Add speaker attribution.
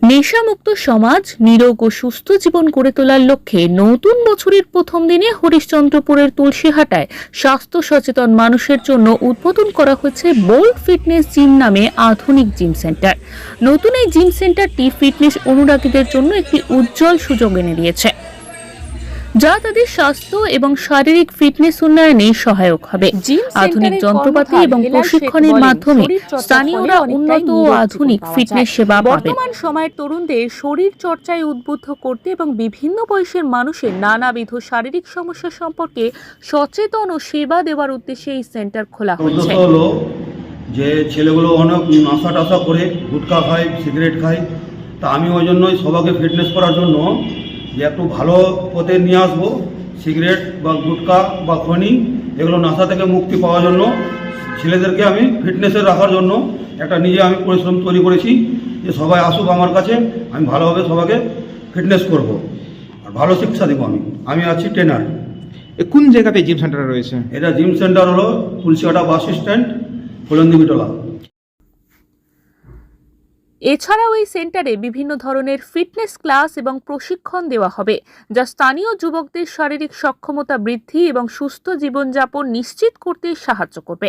Speaker 1: নেশামুক্ত সমাজ, নিরোগ ও সুস্থ জীবন গড়ে তোলার লক্ষ্যে নতুন বছরের প্রথম দিনে হরিশ্চন্দ্রপুরের তুলসীহাটায় স্বাস্থ্য সচেতন মানুষের জন্য উদ্বোধন করা হয়েছে বোল্ড ফিটনেস জিম নামে আধুনিক জিম সেন্টার। নতুন এই জিম সেন্টারটি ফিটনেস অনুরাগীদের জন্য একটি উজ্জ্বল সুযোগ এনে দিয়েছে। যা তাদের স্বাস্থ্য এবং শারীরিক ফিটনেস উন্নয়নে সহায়ক হবে। আধুনিক যন্ত্রপাতি এবং প্রশিক্ষণের মাধ্যমে স্থানীয়রা উন্নত ও আধুনিক ফিটনেস সেবা পাবেন
Speaker 2: বর্তমান সময়ের তরুণদের শরীর চর্চায় উদ্বুদ্ধ করতে এবং বিভিন্ন বয়সের মানুষের নানাবিধ শারীরিক সমস্যা সম্পর্কে সচেতন ও সেবা দেওয়ার উদ্দেশ্যে এই সেন্টার খোলা হয়েছে
Speaker 3: যে ছেলেগুলো অনেক নাশা টাশা করে গুটখা খায় সিগারেট খায় তা আমি ওই জন্যই সবাইকে ফিটনেস করার জন্য যে একটু ভালো পথে নিয়ে আসব সিগারেট বা গুটকা বা খনি এগুলো নাশা থেকে মুক্তি পাওয়ার জন্য ছেলেদেরকে আমি ফিটনেসে রাখার জন্য একটা নিজে আমি পরিশ্রম তৈরি করেছি যে সবাই আসুক আমার কাছে আমি ভালোভাবে সবাইকে ফিটনেস করব। আর ভালো শিক্ষা দেবো আমি। আমি আছি ট্রেনার।
Speaker 4: এ কোন জায়গাতে জিম সেন্টার রয়েছে?
Speaker 3: এটা জিম সেন্টার হলো তুলসিয়াটা বাস স্ট্যান্ড ফুলন্দিবিটলা।
Speaker 2: এছাড়াও এই সেন্টারে বিভিন্ন ধরনের ফিটনেস ক্লাস এবং প্রশিক্ষণ দেওয়া হবে, যা স্থানীয় যুবকদের শারীরিক সক্ষমতা বৃদ্ধি এবং সুস্থ জীবনযাপন নিশ্চিত করতে সাহায্য করবে।